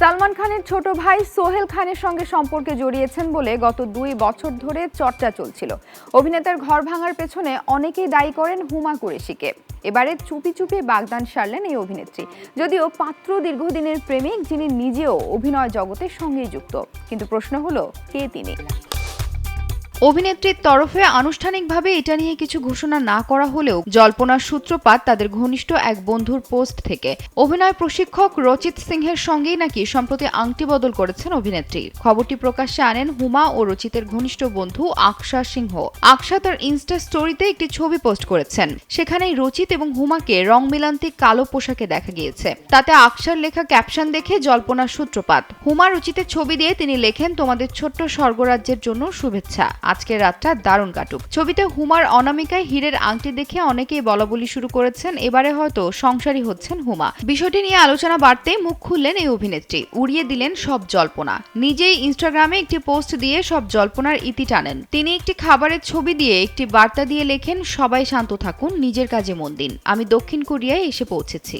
সালমান খানের ছোট ভাই সোহেল খানের সঙ্গে সম্পর্কে জড়িয়েছেন বলে গত দুই বছর ধরে চর্চা চলছিল। অভিনেতার ঘর ভাঙার পেছনে অনেকেই দায়ী করেন হুমা কুরেশিকে। এবারে চুপি চুপি বাগদান সারলেন এই অভিনেত্রী। যদিও পাত্র দীর্ঘদিনের প্রেমিক, যিনি নিজেও অভিনয় জগতের সঙ্গেই যুক্ত। কিন্তু প্রশ্ন হলো, কে তিনি? অভিনেত্রীর তরফে আনুষ্ঠানিকভাবে এটা নিয়ে কিছু ঘোষণা না করা হলেও জল্পনার সূত্রপাত তাদের ঘনিষ্ঠ এক বন্ধুর পোস্ট থেকে। অভিনয় প্রশিক্ষক রচিত সিংহের সঙ্গেই নাকি সম্প্রতি আংটি বদল করেছেন অভিনেত্রী। খবরটি প্রকাশ্যে আনেন হুমা ও রচিতের ঘনিষ্ঠ বন্ধু আকশা সিংহ। আকশা তার ইনস্টা স্টোরিতে একটি ছবি পোস্ট করেছেন। সেখানেই রচিত এবং হুমাকে রং মিলান্তি কালো পোশাকে দেখা গিয়েছে। তাতে আকশার লেখা ক্যাপশন দেখে জল্পনার সূত্রপাত। হুমা রচিতের ছবি দিয়ে তিনি লেখেন, তোমাদের ছোট্ট স্বর্গরাজ্যের জন্য শুভেচ্ছা। আজকের রাতটা দারুণ কাটুক। ছবিতে হুমার অনামিকায় হীরের আংটি দেখে অনেকেই বলাবলি শুরু করেছেন, এবারে হয়তো সংসারী হচ্ছেন হুমা। বিষয়টি নিয়ে আলোচনা বাড়তেই মুখ খুললেন এই অভিনেত্রী, উড়িয়ে দিলেন সব জল্পনা। নিজেই ইনস্টাগ্রামে একটি পোস্ট দিয়ে সব জল্পনার ইতি টানেন। তিনি একটি খাবারের ছবি দিয়ে একটি বার্তা দিয়ে লেখেন, সবাই শান্ত থাকুন, নিজের কাজে মন দিন। আমি দক্ষিণ কোরিয়ায় এসে পৌঁছেছি।